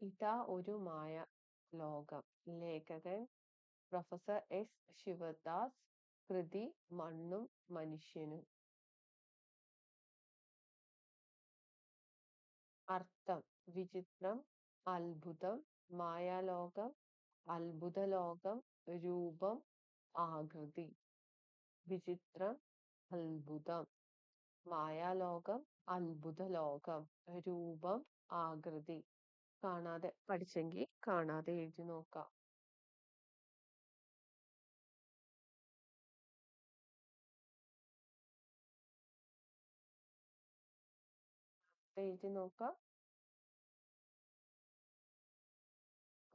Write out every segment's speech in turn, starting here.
ഇതാ ഒരു മായ ലോകം. ലേഖകൻ പ്രൊഫസർ എസ്. ശിവദാസ്. കൃതി മണ്ണും മനുഷ്യനും. അർത്ഥം വിചിത്രം അത്ഭുതം മായാലോകം അത്ഭുതലോകം രൂപം ആകൃതി. വിചിത്രം അത്ഭുതം മായാലോകം അത്ഭുതലോകം രൂപം ആകൃതി. കാണാതെ പഠിച്ചെങ്കിൽ കാണാതെ എഴുതി നോക്കാം. എഴുതി നോക്കാം.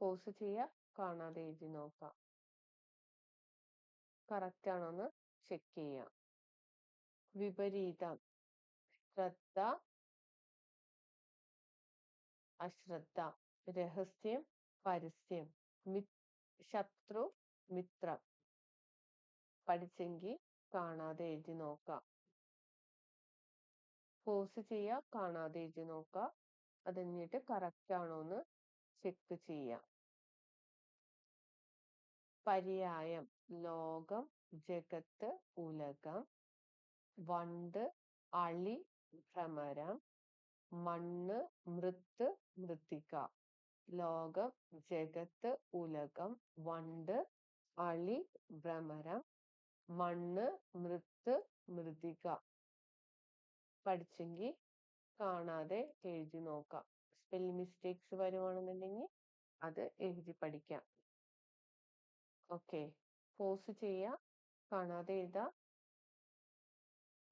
പോസ് ചെയ്യുക കാണാതെ എഴുതി നോക്കാം. കറക്റ്റ് ആണോന്ന് ചെക്ക് ചെയ്യാം. വിപരീതം. ശ്രദ്ധ അശ്രദ്ധ രഹസ്യം പരസ്യം മി ശത്രു മിത്രം. പഠിച്ചെങ്കിൽ കാണാതെ എഴുതി നോക്കാം. പോസ് ചെയ്യുക കാണാതെ എഴുതി നോക്കുക അത് കഴിഞ്ഞിട്ട് കറക്റ്റ് ആണോന്ന് ചെക്ക് ചെയ്യാം. പര്യായം ലോകം ജഗത്ത് ഉലകം വണ്ട് അളി ഭ്രമരം മണ്ണ് മൃത്ത് മൃത്തിക. ലോകം ജഗത്ത് ഉലകം വണ്ട് അളി ഭ്രമരം മണ്ണ് മൃത്ത് മൃതിക പഠിച്ചെങ്കിൽ കാണാതെ എഴുതി നോക്കാം. സ്പെല്ലിംഗ് മിസ്റ്റേക്സ് വരുവാണെന്നുണ്ടെങ്കിൽ അത് എഴുതി പഠിക്കാം. ഓക്കെ പോസ് ചെയ്യുക കാണാതെ എഴുതാം.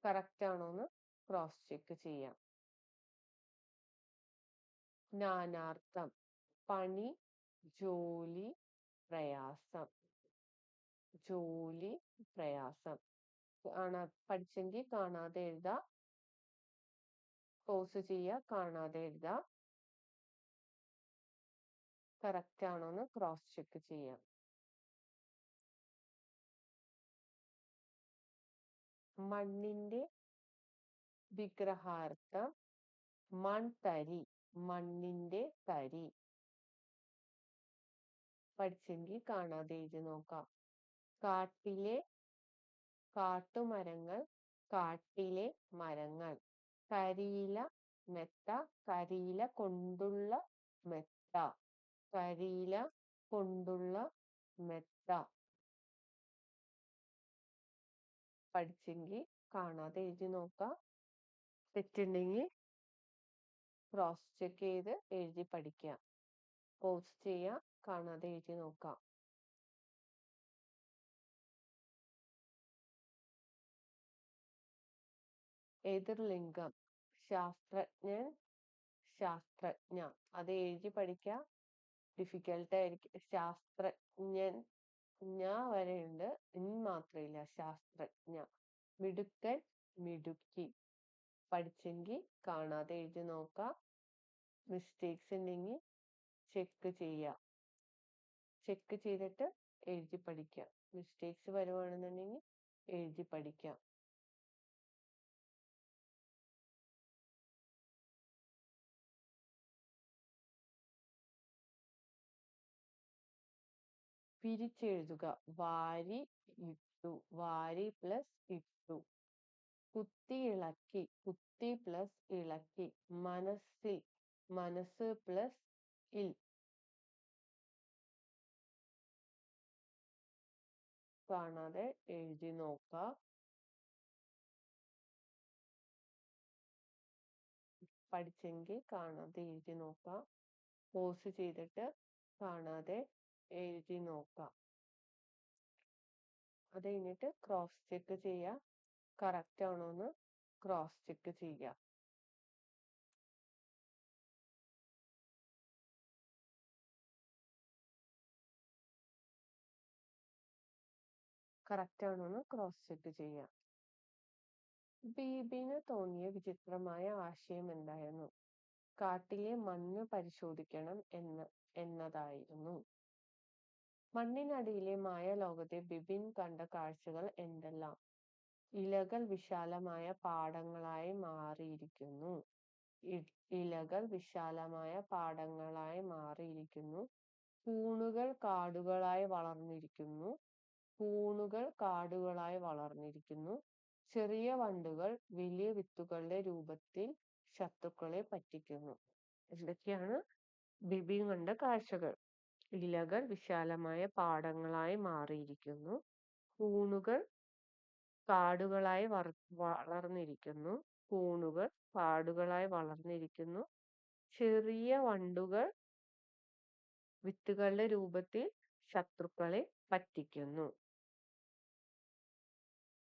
കറക്റ്റ് ആണോന്ന് ക്രോസ് ചെക്ക് ചെയ്യാം. നാനാർത്ഥം. പണി ജോലി പ്രയാസം. ജോലി പ്രയാസം. കാണാ പഠിച്ചെങ്കിൽ കാണാതെ എഴുതാ. പോസ് ചെയ്യുക കാണാതെ എഴുതാ. കറക്റ്റ് ആണോന്ന് ക്രോസ് ചെക്ക് ചെയ്യാം. മണ്ണിന്റെ വിഗ്രഹാർത്ഥം മൺതരി. മണ്ണിന്റെ തരി. പഠിച്ചെങ്കിൽ കാണാതെ എഴുതി നോക്കാം. കാട്ടിലെ കാട്ടുമരങ്ങൾ കാട്ടിലെ മരങ്ങൾ. കരിയില മെത്ത കരിയില കൊണ്ടുള്ള മെത്ത. കരിയില കൊണ്ടുള്ള മെത്ത. പഠിച്ചെങ്കിൽ കാണാതെ എഴുതി നോക്കാം. തെറ്റുണ്ടെങ്കിൽ ക്രോസ് ചെക്ക് ചെയ്ത് എഴുതി പഠിക്കുക പോസ് ചെയ്യുക കാണാതെ എഴുതി നോക്കാം. എതിർലിംഗം ശാസ്ത്രജ്ഞൻ ശാസ്ത്രജ്ഞ. അത് എഴുതി പഠിക്കുക ഡിഫിക്കൽട്ട് ആയിരിക്കും ശാസ്ത്രജ്ഞൻ ഞ വരെയുണ്ട്. ഇൻ മാത്രമില്ല ശാസ്ത്രജ്ഞ. മിടുക്കൻ മിടുക്കി. പഠിച്ചെങ്കിൽ കാണാതെ എഴുതി നോക്കാം. മിസ്റ്റേക്സ് ഉണ്ടെങ്കിൽ ചെക്ക് ചെയ്യുക ചെക്ക് ചെയ്തിട്ട് എഴുതി പഠിക്കുക മിസ്റ്റേക്സ് വരുവാണെന്നുണ്ടെങ്കിൽ എഴുതി പഠിക്കാം. പിരിച്ചെഴുതുക. വാരി ഇട്ടു. വാരി പ്ലസ് ഇട്ടു. കുത്തി ഇളക്കി കുത്തി പ്ലസ് ഇളക്കി മനസ്സിൽ മനസ്സ് പ്ലസ് ഇൽ. കാണാതെ എഴുതി നോക്ക പഠിച്ചെങ്കിൽ കാണാതെ എഴുതി നോക്ക പോസ് ചെയ്തിട്ട് കാണാതെ എഴുതി നോക്ക അത് കഴിഞ്ഞിട്ട് ക്രോസ് ചെക്ക് ചെയ്യുക. കറക്റ്റ് ആണോന്ന് ക്രോസ് ചെക്ക് ചെയ്യുക. കറക്റ്റ് ആണോന്ന് ക്രോസ് ചെക്ക് ചെയ്യുക. ബീബിന് തോന്നിയ വിചിത്രമായ ആശയം എന്തായിരുന്നു? കാട്ടിലെ മണ്ണ് പരിശോധിക്കണം എന്ന് എന്നതായിരുന്നു. മണ്ണിനടിയിലെ മായ ലോകത്തെ ബിബിൻ കണ്ട കാഴ്ചകൾ എന്തെല്ലാം? ഇലകൾ വിശാലമായ പാടങ്ങളായി മാറിയിരിക്കുന്നു. ഇലകൾ വിശാലമായ പാടങ്ങളായി മാറിയിരിക്കുന്നു. കൂണുകൾ കാടുകളായി വളർന്നിരിക്കുന്നു. കൂണുകൾ കാടുകളായി വളർന്നിരിക്കുന്നു. ചെറിയ വണ്ടുകൾ വലിയ വിത്തുകളുടെ രൂപത്തിൽ ശത്രുക്കളെ പറ്റിക്കുന്നു. എന്തൊക്കെയാണ് ബിബി കണ്ട കാഴ്ചകൾ. ഇലകൾ വിശാലമായ പാടങ്ങളായി മാറിയിരിക്കുന്നു. കൂണുകൾ കാടുകളായി വർ വളർന്നിരിക്കുന്നു. കൂണുകൾ കാടുകളായി വളർന്നിരിക്കുന്നു. ചെറിയ വണ്ടുകൾ വിത്തുകളുടെ രൂപത്തിൽ ശത്രുക്കളെ പറ്റിക്കുന്നു.